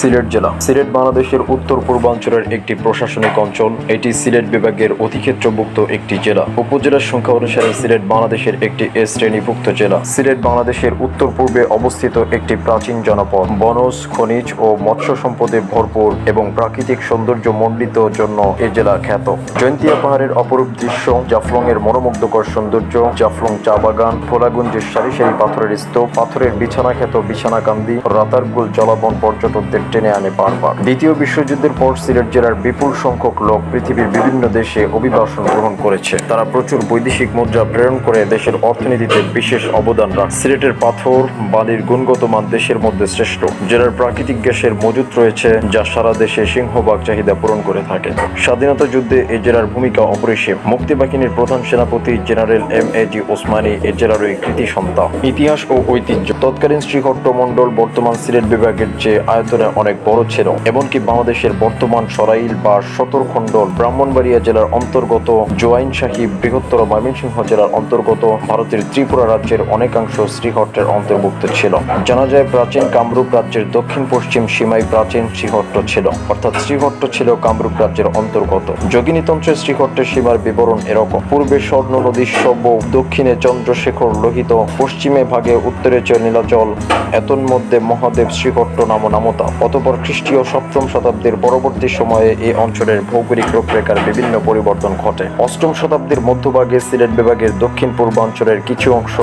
সিলেট জেলা। সিলেট বাংলাদেশের উত্তর পূর্বাঞ্চলের একটি প্রশাসনিক অঞ্চল। এটি সিলেট বিভাগের অধিক্ষেত্রভুক্ত একটি জেলা। উপজেলার সংখ্যা অনুসারে সিলেট বাংলাদেশের একটি এ শ্রেণীভুক্ত জেলা। সিলেট বাংলাদেশের উত্তর পূর্বে অবস্থিত একটি প্রাচীন জনপদ। বনজ, খনিজ ও মৎস্য সম্পদে ভরপুর এবং প্রাকৃতিক সৌন্দর্য মণ্ডিত জন্য এ জেলা খ্যাত। জয়ন্তিয়া পাহাড়ের অপরূপ দৃশ্য জাফলং এর মনোমুগ্ধকর সৌন্দর্য, জাফলং চা বাগান, ভোলাগুঞ্জের সারি সারি পাথরের স্তূপ, পাথরের বিছানা খ্যাত বিছানাকান্দি, রাতারগুল জলাবন পর্যটকদের টেনে আনে বারবার। দ্বিতীয় বিশ্বযুদ্ধের পর সিলেট জেলার বিপুল সংখ্যক লোক পৃথিবীর বিভিন্ন দেশে অভিবাসন গ্রহণ করেছে। তারা প্রচুর বৈদেশিক মুদ্রা প্রেরণ করে দেশের অর্থনীতিতে বিশেষ অবদান রাখে সিলেটের পাথর, বালির গুণগত মান দেশের মধ্যে শ্রেষ্ঠ। জেলার প্রাকৃতিক গ্যাসের মজুত রয়েছে, যা সারা দেশে সিংহভাগ চাহিদা পূরণ করে থাকে। স্বাধীনতা যুদ্ধে এ জেলার ভূমিকা অপরিসীম। মুক্তিবাহিনীর প্রধান সেনাপতি general M A G Osmani এ জেলার ওই কৃতি সন্তান ইতিহাস ও ঐতিহ্য। তৎকালীন শ্রীহট্ট মণ্ডল বর্তমান সিলেট বিভাগের চেয়ে আয়তনে অনেক বড় ছিল। এমনকি বাংলাদেশের বর্তমান সরাইল বা সতরখণ্ডল ব্রাহ্মণবাড়িয়া জেলার অন্তর্গত জোয়াইন শাহী বৃহত্তর ময়মনসিংহ জেলার অন্তর্গত ভারতের ত্রিপুরা রাজ্যের অনেকাংশ শ্রীহট্টের অন্তর্ভুক্ত ছিল। জানা যায় প্রাচীন কামরূপ রাজ্যের দক্ষিণ পশ্চিম সীমায় প্রাচীন শ্রীহট্ট ছিল। অর্থাৎ শ্রীহট্ট ছিল কামরূপ রাজ্যের অন্তর্গত। যোগিনীতন্ত্রের শ্রীহট্টের সীমার বিবরণ এরকম। পূর্বে স্বর্ণ নদীর সব্য দক্ষিণে চন্দ্রশেখর লোহিত, পশ্চিমে ভাগে উত্তরে চ নীলাচল এতন মধ্যে মহাদেব শ্রীহট্ট নাম নামতা। অতপর খ্রিস্টীয় সপ্তম শতাব্দীর পরবর্তী সময়ে এই অঞ্চলের ভৌগোলিক রূপরেখার বিভিন্ন পরিবর্তন ঘটে। অষ্টম শতাব্দীর মধ্যভাগে সিলেট বিভাগের দক্ষিণ পূর্বাঞ্চলের কিছু অংশ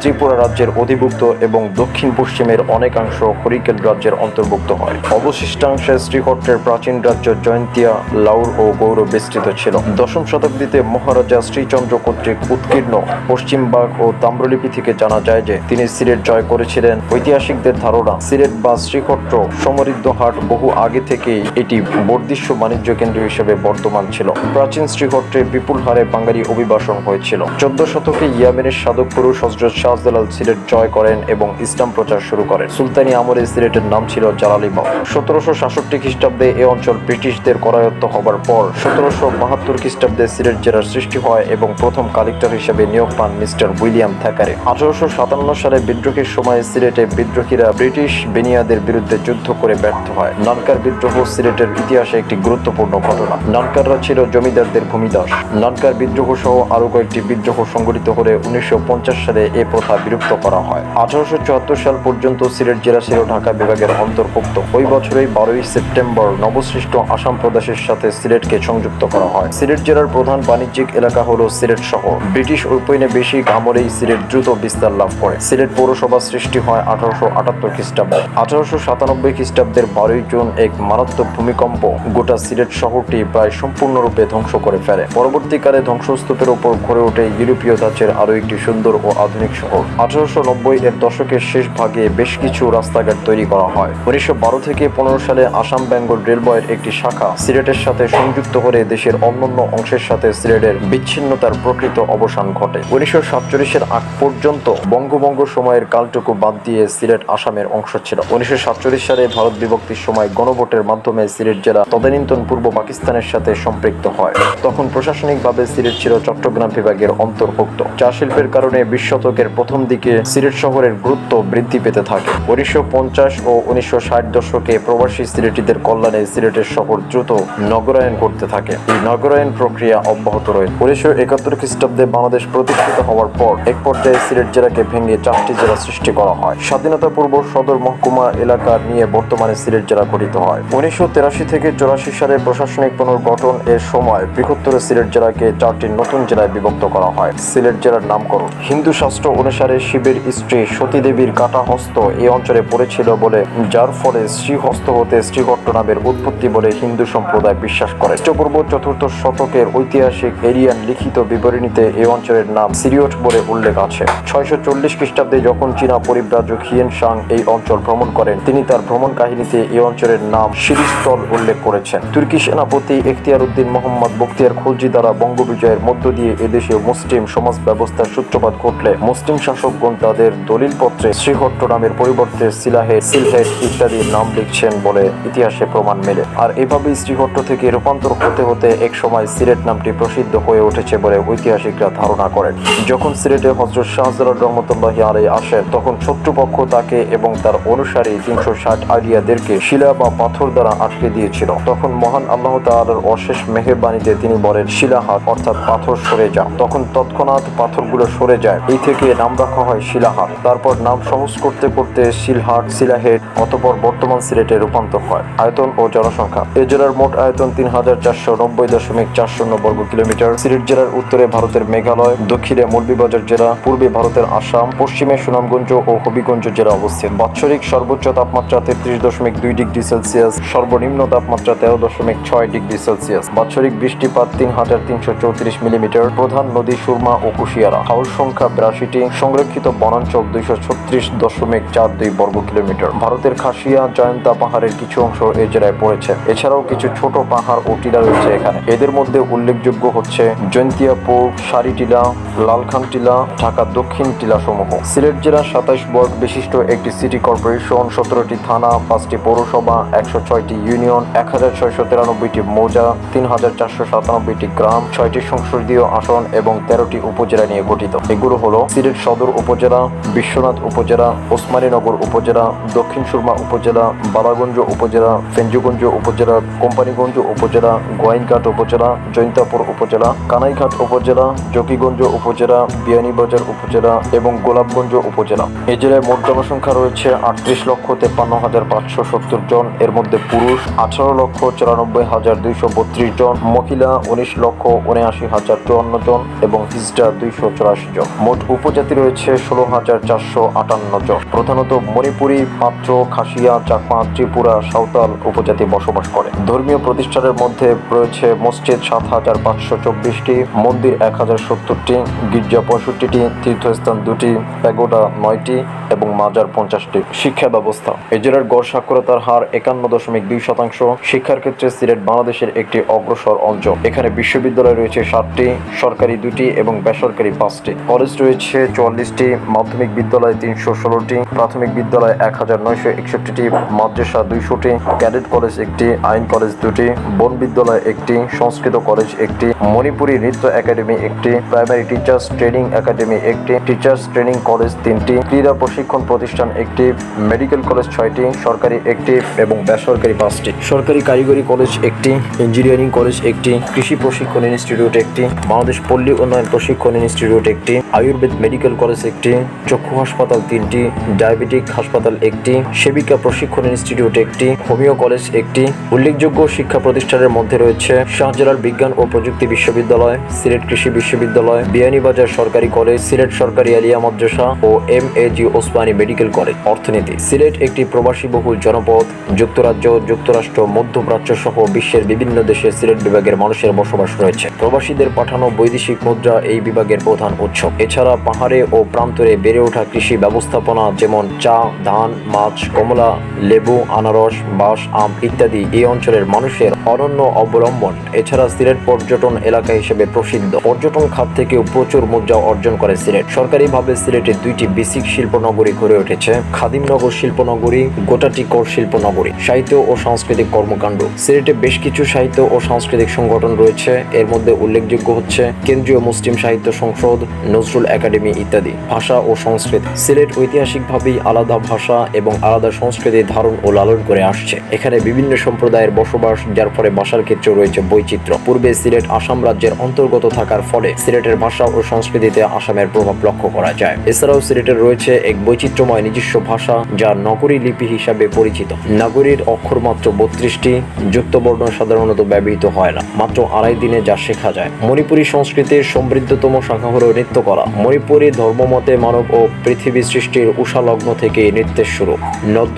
ত্রিপুরা রাজ্যের অধিভুক্ত এবং দক্ষিণ পশ্চিমের অনেকাংশ হরিকেল রাজ্যের অন্তর্ভুক্ত হয়। অবশিষ্টাংশে শ্রীহট্টের প্রাচীন রাজ্য জয়ন্তিয়া, লাউর ও গৌর বিস্তৃত ছিল। দশম শতাব্দীতে মহারাজা শ্রীচন্দ্র কর্তৃক উৎকীর্ণ পশ্চিমবাগ ও তাম্রলিপি থেকে জানা যায় যে, তিনি সিলেট জয় করেছিলেন ঐতিহাসিকদের ধারণা। সিলেট বা শ্রীহট্ট সমৃদ্ধ হাট বহু আগে থেকেই এটি বর্ধিষ্য বাণিজ্য কেন্দ্র হিসেবে বর্তমান ছিল। প্রাচীন শ্রীহট্টে বিপুল হারে বাঙালি অভিবাসন হয়েছিল। চোদ্দ শতকে ইয়েমেনের সাধক পুরুষ হজরত শাহজালাল সিলেট জয় করেন এবং ইসলাম প্রচার শুরু করেন। সুলতানি আমলে সিলেটের নাম ছিল জালালিবাগ সতেরোশো সাতষট্টি খ্রিস্টাব্দে এ অঞ্চল ব্রিটিশদের করায়ত্ত হবার পর সতেরোশো বাহাত্তর খ্রিস্টাব্দে সিলেট জেলার সৃষ্টি হয় এবং প্রথম কালেক্টর হিসেবে নিয়োগ পান মিস্টার উইলিয়াম থ্যাকারে। আঠারোশো সাতান্ন সালে বিদ্রোহের সময় সিলেটে বিদ্রোহীরা ব্রিটিশ বেনিয়াদের বিরুদ্ধে যুদ্ধ করে ব্যর্থ হয়। নানকার বিদ্রোহ সিলেটের ইতিহাসে একটি গুরুত্বপূর্ণ ঘটনা। নানকাররা ছিল জমিদারদের ভূমিদাস। নানকার বিদ্রোহ সহ আরও কয়েকটি বিদ্রোহ সংগঠিত হলে উনিশশো সালে এ প্রথা বিলুপ্ত করা হয়। আঠারোশো চুয়াত্তর সাল পর্যন্ত সিলেট জেলা ছিল ঢাকা বিভাগের অন্তর্ভুক্ত। ওই বছরেই বারোই সেপ্টেম্বর নবসৃষ্ট আসাম প্রদেশের সাথে সিলেটকে সংযুক্ত করা হয়। সিলেট জেলার প্রধান বাণিজ্যিক এলাকা হলো সিলেট শহর। ব্রিটিশ ঔপনিবেশিক আমলেই সিলেট দ্রুত বিস্তার লাভ করে। সিলেট পৌরসভা সৃষ্টি হয় আঠারোশো আটাত্তর খ্রিস্টাব্দে। আঠারোশো সাতানব্বই খ্রিস্টাব্দের বারোই জুন এক মারাত্মক ভূমিকম্প। গোটা সিলেট শহরটি প্রায় সম্পূর্ণরূপে ধ্বংস করে ফেলে। পরবর্তীকালে ধ্বংসস্তূপের ওপর গড়ে ওঠে ইউরোপীয় ধাঁচের আরও একটি সুন্দর ও আধুনিক শহর। আঠারোশো নব্বই এর দশকের শেষ ভাগে বেশ কিছু রাস্তাঘাট তৈরি করা হয়। উনিশশো বারো থেকে পনেরো সালে আসাম বেঙ্গল রেলওয়ের একটি শাখা সিলেটের সাথে সংযুক্ত করে দেশের অন্যান্য অংশের সাথে সিলেটের বিচ্ছিন্নতার প্রকৃত অবসান ঘটে। উনিশশো সাতচল্লিশের আগ পর্যন্ত বঙ্গভঙ্গ সময়ের কালটুকু বাদ দিয়ে সিলেট আসামের অংশ ছিল। উনিশশো সাতচল্লিশ সালে ভারত বিভক্তির সময় গণভোটের মাধ্যমে সিলেট জেলা তদানীন্তন পূর্ব পাকিস্তানের সাথে সম্পৃক্ত হয়। তখন প্রশাসনিকভাবে সিলেট ছিল চট্টগ্রাম বিভাগের অন্তর্ভুক্ত। চা শিল্পের কারণে বিশ শতকের প্রথম দিকে সিলেট শহরের গুরুত্ব বৃদ্ধি পেতে থাকে। উনিশশো পঞ্চাশ ও উনিশশো ষাট দশকে প্রবাসী সিলেটিদের কল্যাণে সিলেটের শহর দ্রুত নগরায়ন করতে থাকে। এই নগরায়ন প্রক্রিয়া অব্যাহত রয়েছে। উনিশশো একাত্তর খ্রিস্টাব্দে বাংলাদেশ প্রতিষ্ঠিত হওয়ার পর এক পর্যায়ে সিলেট জেলাকে ভেঙে চারটি জেলা সৃষ্টি করা হয়। স্বাধীনতা পূর্ব সদর মহকুমা এলাকা নিয়ে বর্তমানে সিলেট জেলা গঠিত হয়। উনিশশো তেরাশি থেকে চৌরাশি সালে প্রশাসনিক পুনর্গঠন এর সময় বৃহত্তর সিলেট জেলাকে চারটি নতুন জেলায় বিভক্ত করা হয়। সিলেট জেলার নামকরণ। হিন্দু শাস্ত্র অনুসারে শিবের স্ত্রী সতী দেবীর কাটা হস্ত এই অঞ্চলে পড়েছিল বলে, যার ফলে শ্রীহস্ত হতে শ্রীহট্ট নামের উৎপত্তি বলে হিন্দু সম্প্রদায় বিশ্বাস করে। খ্রিস্টপূর্ব চতুর্থ শতকের ঐতিহাসিক এরিয়ান লিখিত বিবরণীতে এই অঞ্চলের নাম সিরিয়ট বলে উল্লেখ আছে। ছয়শো চল্লিশ খ্রিস্টাব্দে যখন চীনা পরিব্রাজক হিয়েন সাং এই অঞ্চল ভ্রমণ করেন, তিনি তার ভ্রমণ কাহিনীতে এই অঞ্চলের নাম শিরিস্থল উল্লেখ করেছেন। তুর্কি সেনাপতি এখতিয়ার উদ্দিন মোহাম্মদ বখতিয়ার খলজি দ্বারা বঙ্গবিজয়ের মধ্য দিয়ে এদেশে মুসলিম সমাজ ব্যবস্থার সূত্রপাত ঘটলে মুসলিম শাসকগণ তাদের দলিলপত্রে শ্রীহট্ট নামের পরিবর্তে সিলাহেট সিলহেট ইত্যাদির নাম লিখছেন বলে ইতিহাসে প্রমাণ মেলে। আর এভাবেই শ্রীহট্ট থেকে রূপান্তর হতে হতে এক সময় সিলেট নামটি প্রসিদ্ধ হয়ে উঠেছে বলে ঐতিহাসিকরা ধারণা করেন। যখন সিলেটে হজরত শাহজালাল রহমতুল্লাহ আলাই আসেন, তখন শত্রুপক্ষ তাকে এবং তার অনুসারী তিনশো ষাট আলিয়া কাদিয়াদেরকে শিলা বা পাথর দ্বারা আটকে দিয়েছিল। তখন মহান আল্লাহ তাআলার অশেষ মেহেরবাণীতে তিনি বলেন শিলাহাট অর্থাৎ পাথর সরে যা। তখন তৎক্ষণাৎ পাথরগুলো সরে যায়। এই থেকে নাম রাখা হয় শিলাহাট তারপর নাম সহজ করতে করতে শিলহাট শিলাহেট অতপর বর্তমান সিলেটে রূপান্তর হয়। আয়তন ও জনসংখ্যা। এ জেলার মোট আয়তন তিন হাজার চারশো নব্বই দশমিক চার শূন্য বর্গ কিলোমিটার। সিলেট জেলার উত্তরে ভারতের মেঘালয়, দক্ষিণে মৌলভীবাজার জেলা, পূর্বে ভারতের আসাম, পশ্চিমে সুনামগঞ্জ ও হবিগঞ্জ জেলা অবস্থিত। বাৎসরিক সর্বোচ্চ তাপমাত্রা তেত্রিশ দশমিক দুই ডিগ্রি সেলসিয়াস, সর্বনিম্ন তাপমাত্রা তেরো দশমিক ছয় ডিগ্রি সেলসিয়াস। বাৎসরিক বৃষ্টিপাত তিন হাজার তিনশো চৌত্রিশ মিলিমিটার। প্রধান নদী সুরমা ও কুশিয়ারা। হাউস সংখ্যা বিরাশিটি। সংরক্ষিত বনাঞ্চল দুইশো ছত্রিশ দশমিক চার দুই বর্গ কিলোমিটার। ভারতের খাসিয়া, জয়ন্তা পাহাড়ের কিছু অংশ এ জেলায় পড়েছে। এছাড়াও কিছু ছোট পাহাড় ও টিলা রয়েছে এখানে। এদের মধ্যে উল্লেখযোগ্য হচ্ছে জৈন্তিয়াপুর সারি টিলা, লালখান টিলা, ঢাকা দক্ষিণ টিলা সমূহ সিলেট জেলা সাতাইশ বর্গ বিশিষ্ট একটি সিটি কর্পোরেশন, সতেরোটি থানা পাঁচটি পৌরসভা, একশো ছয়টি ইউনিয়ন এক হাজার ছয়শো তিরানব্বইটি মৌজা তিন হাজার চারশো সাতানব্বইটি গ্রাম, ছয়টি সংসদীয় আসন এবং তেরোটি উপজেলা নিয়ে গঠিত। এগুলো হলো সিলেট সদর উপজেলা, বিশ্বনাথ উপজেলা, ওসমানীনগর উপজেলা, দক্ষিণ সুরমা উপজেলা, বালাগঞ্জ উপজেলা, ফেঞ্জুগঞ্জ উপজেলা, কোম্পানিগঞ্জ উপজেলা, গোয়াইনঘাট উপজেলা জৈন্তাপুর উপজেলা, কানাইঘাট উপজেলা, জকিগঞ্জ উপজেলা, বিয়ানীবাজার উপজেলা এবং গোলাপগঞ্জ উপজেলা। এ জেলায় মোট জনসংখ্যা রয়েছে আটত্রিশ লক্ষ তেপ্পান্ন হাজার পাঁচশো সত্তর জন, এর মধ্যে পুরুষ আঠারো লক্ষ চুরানব্বই হাজার দুইশো বত্রিশ জন, মহিলা উনিশ লক্ষ উনআশি হাজার চুয়ান্ন জন এবং হিজড়া দুইশো চুরাশি জন। মোট উপজাতি রয়েছে ষোলো হাজার চারশো আটান্ন জন। প্রধানত মণিপুরি পাত্র খাসিয়া, চাকমা, ত্রিপুরা, সাঁওতাল উপজাতি বসবাস করে। ধর্মীয় প্রতিষ্ঠানের মধ্যে রয়েছে মসজিদ সাত হাজার পাঁচশো চব্বিশটি, মন্দির এক হাজার সত্তরটি, গির্জা পঁয়ষট্টিটি, তীর্থস্থান দুটি, প্যাগোডা নয়টি এবং মাজার পঞ্চাশটি শিক্ষা ব্যবস্থা এ জেলার গড় সাক্ষরতার হার একান্ন দশমিক দুই শতাংশ শিক্ষার ক্ষেত্রে সিলেট বাংলাদেশের একটি অগ্রসর অঞ্চল। এখানে বিশ্ববিদ্যালয় রয়েছে সাতটি, সরকারি দুটি এবং বেসরকারি পাঁচটি। কলেজ রয়েছে চুয়াল্লিশটি, মাধ্যমিক বিদ্যালয় তিনশো ষোলোটি, প্রাথমিক বিদ্যালয় এক হাজার নয়শো একষট্টিটি, মাদ্রাসা দুইশোটি, ক্যাডেট কলেজ একটি, আইন কলেজ দুটি, বন বিদ্যালয় একটি, সংস্কৃত কলেজ একটি, মণিপুরী নৃত্য একাডেমি একটি, প্রাইমারি টিচার্স ট্রেনিং একাডেমি একটি, টিচার্স ট্রেনিং কলেজ তিনটি, ক্রীড়া প্রশিক্ষণ প্রতিষ্ঠান একটি মেডিকেল কলেজ ছয়টি, সরকারি একটি এবং বেসরকারি পাঁচটি। সরকারি কারিগরি কলেজ একটি ইঞ্জিনিয়ারিং কলেজ একটি, কৃষি প্রশিক্ষণ ইনস্টিটিউট একটি, বাংলাদেশ পল্লী উন্নয়ন প্রশিক্ষণ ইনস্টিটিউট একটি। আয়ুর্বেদ মেডিকেল কলেজ একটি, চক্ষু হাসপাতাল তিনটি, ডায়াবেটিক হাসপাতাল একটি, সেবিকা প্রশিক্ষণ ইনস্টিটিউট একটি, হোমিও কলেজ একটি। উল্লেখযোগ্য শিক্ষা প্রতিষ্ঠানের মধ্যে রয়েছে শাহজালাল বিজ্ঞান ও প্রযুক্তি বিশ্ববিদ্যালয়, সিলেট কৃষি বিশ্ববিদ্যালয়, বিয়ানীবাজার সরকারি কলেজ, সিলেট সরকারি আলিয়া মাদ্রাসা ও M A G Osmani medical college, অর্থনীতি। সিলেট একটি প্রবাসী বহুল জনপদ, যুক্তরাজ্য যুক্তরাষ্ট্র মধ্যপ্রাচ্য সহ বিশ্বের বিভিন্ন দেশে সিলেট বিভাগের মানুষের বসবাস রয়েছে। প্রবাসীদের পাঠানো বৈদেশিক মুদ্রা এই বিভাগের প্রধান উৎস। এছাড়া পাহাড়ে ও প্রান্তরে বেড়ে ওঠা কৃষি ব্যবস্থাপনা যেমন চা, ধান, মাছ, কমলা, লেবু, আনারস, বাঁশ, আম ইত্যাদি এই অঞ্চলের মানুষের অনন্য অবলম্বন। এছাড়া সিলেট পর্যটন এলাকা হিসেবে প্রসিদ্ধ। পর্যটন খাত থেকেও প্রচুর মুদ্রা অর্জন করে সিলেট। সরকারিভাবে সিলেটে দুইটি বেসিক শিল্পনগরী গড়ে উঠেছে। খাদিমনগর শিল্পনগরী, গোটাটিকর শিল্পনগরী। সাহিত্য ও সাংস্কৃতিক কর্মকাণ্ড। সিলেটে বেশ কিছু সাহিত্য ও সাংস্কৃতিক সংগঠন রয়েছে। এর মধ্যে উল্লেখযোগ্য হচ্ছে কেন্দ্রীয় মুসলিম সাহিত্য সংসদ, নজরুল একাডেমি ইত্যাদি। ভাষা ও সংস্কৃতি। সিলেট ঐতিহাসিকভাবেই আলাদা ভাষা এবং আলাদা সংস্কৃতি ধারণ ও লালন করে আসছে। এখানে বিভিন্ন সম্প্রদায়ের বসবাস, যার ফলে ভাষার ক্ষেত্রে রয়েছে বৈচিত্র্য। পূর্বে সিলেট আসাম রাজ্যের অন্তর্গত থাকার ফলে সিলেটের ভাষা ও সংস্কৃতিতে আসামের প্রভাব লক্ষ্য করা যায়। এছাড়াও সিলেটের রয়েছে এক বৈচিত্র্যময় নিজস্ব ভাষা, যা নগরী লিপি হিসাবে পরিচিত। নগরীর অক্ষর মাত্র বত্রিশটি যুক্তবর্ণ সাধারণত ব্যবহৃত হয় না। মাত্র আড়াই দিনে যা শেখা যায়। মণিপুরী সংস্কৃতির সমৃদ্ধতম শাখা হল নৃত্যকলা মণিপুরী ধর্মমতে মানব ও পৃথিবী সৃষ্টির উষা লগ্ন থেকে নৃত্যের শুরু। নদ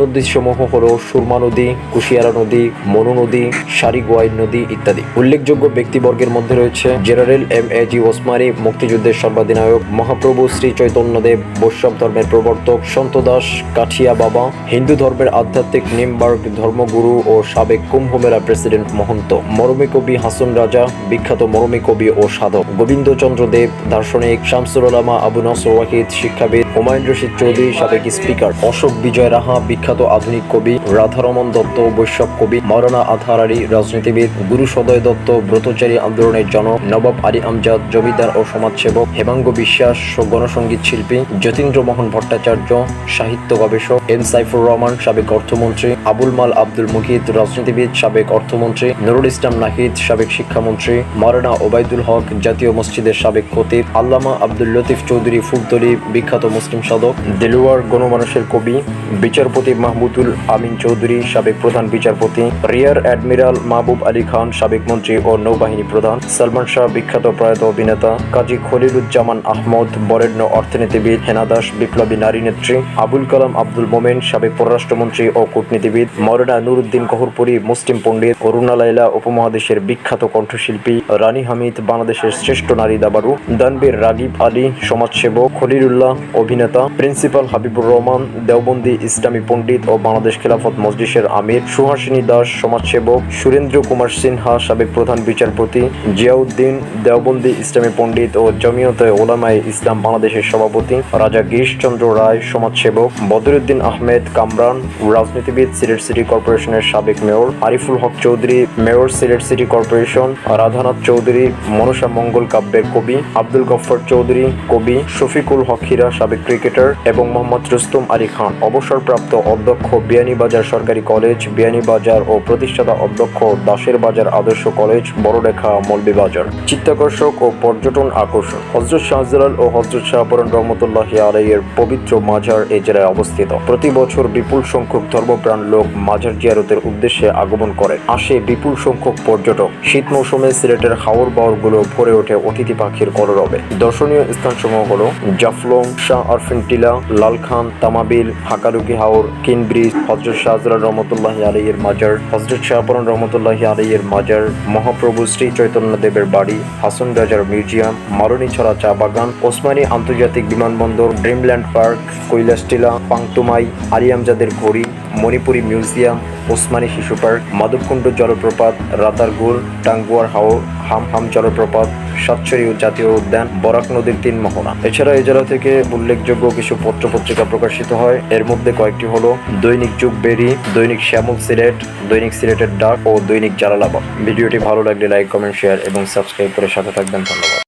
হল সুরমা নদী, কুশিয়ারা নদী, মনু নদী, সারিগোয়াই নদী ইত্যাদি। উল্লেখযোগ্য ব্যক্তিবর্গের মধ্যে রয়েছে general M A G Osmani, মুক্তিযুদ্ধের সর্বাধিনায়ক মহাপ্রভু শ্রী চৈতন্যদেব, বৈষ্ণব ধর্মের প্রবর্তক সন্ত দাস, কাঠিয়া বাবা, হিন্দু ধর্মের আধ্যাত্মিক নিমবার্গ ধর্মগুরু ও সাবেক কুম্ভমেলা প্রেসিডেন্ট মহন্ত, মরমী কবি হাসন রাজা, বিখ্যাত মরমী কবি ও সাধক, গোবিন্দচন্দ্র দেব, দার্শনিক শামস শামসুল আলামা আবু নসর ওয়াহিদ, শিক্ষাবিদ হুমায়ুন রশিদ চৌধুরী, সাবেক স্পিকার অশোক বিজয় রাহা, বিখ্যাত আধুনিক কবি রাধারমন দত্ত বৈষ্ণব কবি মৌলানা আধার আলী, রাজনীতিবিদ গুরু সদয় দত্ত, ব্রতচারী আন্দোলনের জনক নবাব আলী আমজাদ, জমিদার ও সমাজসেবক হেমাঙ্গ বিশ্বাস গণসঙ্গীত শিল্পী যতীন্দ্র মোহন ভট্টাচার্য, সাহিত্য গবেষক এম সাইফুর রহমান, সাবেক অর্থমন্ত্রী আবুল মাল আব্দুল মুহিদ রাজনীতিবিদ সাবেক অর্থমন্ত্রী নুরুল ইসলাম নাহিদ, সাবেক শিক্ষামন্ত্রী মরানা ওবায়দুল হক, জাতীয় মসজিদের সাবেক খতিব আল্লামা আব্দুল লতিফ চৌধুরী ফুলতলি, বিখ্যাত মুসলিম সাধক, দেলুয়ার গণমানুষের কবি, বিচারপতি মাহমুদুল আমিন চৌধুরী, সাবেক প্রধান বিচারপতি, রিয়ার অ্যাডমিরাল মাহবুব আলী খান, সাবেক মন্ত্রী ও নৌবাহিনী প্রধান, সালমান শাহ, বিখ্যাত প্রয়াত অভিনেতা, কাজী খলিলুজ্জামান আহমদ, বরেণ্য অর্থনীতিবিদ, হেনা দাস, বিপ্লবী নারী নেত্রী, আবুল কালাম আব্দুল মোমেন, সাবেক পররাষ্ট্রমন্ত্রী ও কূটনীতিবিদ মৌলানা নুরুদ্দিন কহুরপুরি মুসলিম পণ্ডিত অরুণা লাইলা উপমহাদেশের বিখ্যাত কণ্ঠশিল্পী, রানী হামিদ, বাংলাদেশের শ্রেষ্ঠ নারী দাবারু দানবীর রাগিব আলী সমাজসেবক, খলিলুল্লাহ, অভিনেতা, প্রিন্সিপাল হাবিবুর রহমান, দেওবন্দি ইসলামী পণ্ডিত ও বাংলাদেশ খেলাফত মজলিসের আমির, সুহাসিনী দাস, সমাজসেবক, সুরেন্দ্র কুমার সিনহা, সাবেক প্রধান বিচারপতি, জিয়াউদ্দিন, দেওবন্দি ইসলামী পণ্ডিত ও জমিয়তে ওলামায়ে ইসলাম বাংলাদেশের সভাপতি, রাজা গিরিশচন্দ্র রায়, সমাজসেবক, বদরুদ্দিন আহমেদ কামরান, রাজনীতিবিদ, সিলেট সিটি কর্পোরেশনের সাবেক mayor, Ariful Haque Chowdhury, mayor, Sylhet city corporation, Radhanath Chowdhury, Manasa Mangal কাব্যের কবি, আব্দুল গফফর চৌধুরী কবি শফিকুল হক হীরা সাবেক ক্রিকেটার এবং মোহাম্মদ রুস্তুম আলী খান। অবসরপ্রাপ্ত অধ্যক্ষ বিয়ানীবাজার সরকারি কলেজ, বিয়ানীবাজার ও প্রতিষ্ঠাতা অধ্যক্ষ দাসের বাজার আদর্শ কলেজ বড়লেখা মৌলভীবাজার। চিত্তাকর্ষক ও পর্যটন আকর্ষণ। হজরত শাহজালাল ও হজরত শাহপুরান রহমতুল্লাহ আলাইয়ের পবিত্র মাজার এই জেলায় অবস্থিত। প্রতি বছর বিপুল সংখ্যক ধর্মপ্রাণ লোক মাজার জিয়ারতের উদ্দেশ্যে আগমন করে। আসে বিপুল সংখ্যক পর্যটক। শীত মৌসুমে সিলেটের হাওর বাওরগুলো ভরে ওঠে অতিথি পাখির কলরবে। দর্শনীয় স্থানসমূহ হলো জাফলং, শাহ আরফিন টিলা লালখান, তামাবিল, হাকারুকি হাওর, কিনব্রিজ, হজরত শাহজালাল রহমতুল্লাহ আলাইয়ের মাজার, হজরত শাহপুরান রহমতুল্লাহ আলাইয়ের মাজার, মহাপ্রভু শ্রী চৈতন্য দেবের বাড়ি, হাসন রাজার মিউজিয়াম মারণীছড়া চা বাগান, ওসমানী আন্তর্জাতিক বিমানবন্দর, ড্রিমল্যান্ড পার্ক কৈলাস টিলা পাংতুমাই, আলিয়ামজাদের ঘড়ি মণিপুরি মিউজিয়াম, ওসমানী শিশু পার্ক, মাধবকুণ্ড জলপ্রপাত রাতারগুল টাঙ্গুয়ার হাওর হামহাম জলপ্রপাত, সাতছড়ি জাতীয় উদ্যান, বরাক নদীর তিন মোহনা এছাড়া এই জেলা থেকে উল্লেখযোগ্য কিছু পত্র পত্রিকা প্রকাশিত হয়। এর মধ্যে কয়েকটি হলো দৈনিক যুগ বেরি, দৈনিক শ্যামল সিলেট, দৈনিক সিলেটের ডাক ও দৈনিক জালালাবাদ। ভিডিওটি ভালো লাগলে লাইক, কমেন্ট, শেয়ার এবং সাবস্ক্রাইব করে সাথে থাকবেন। ধন্যবাদ।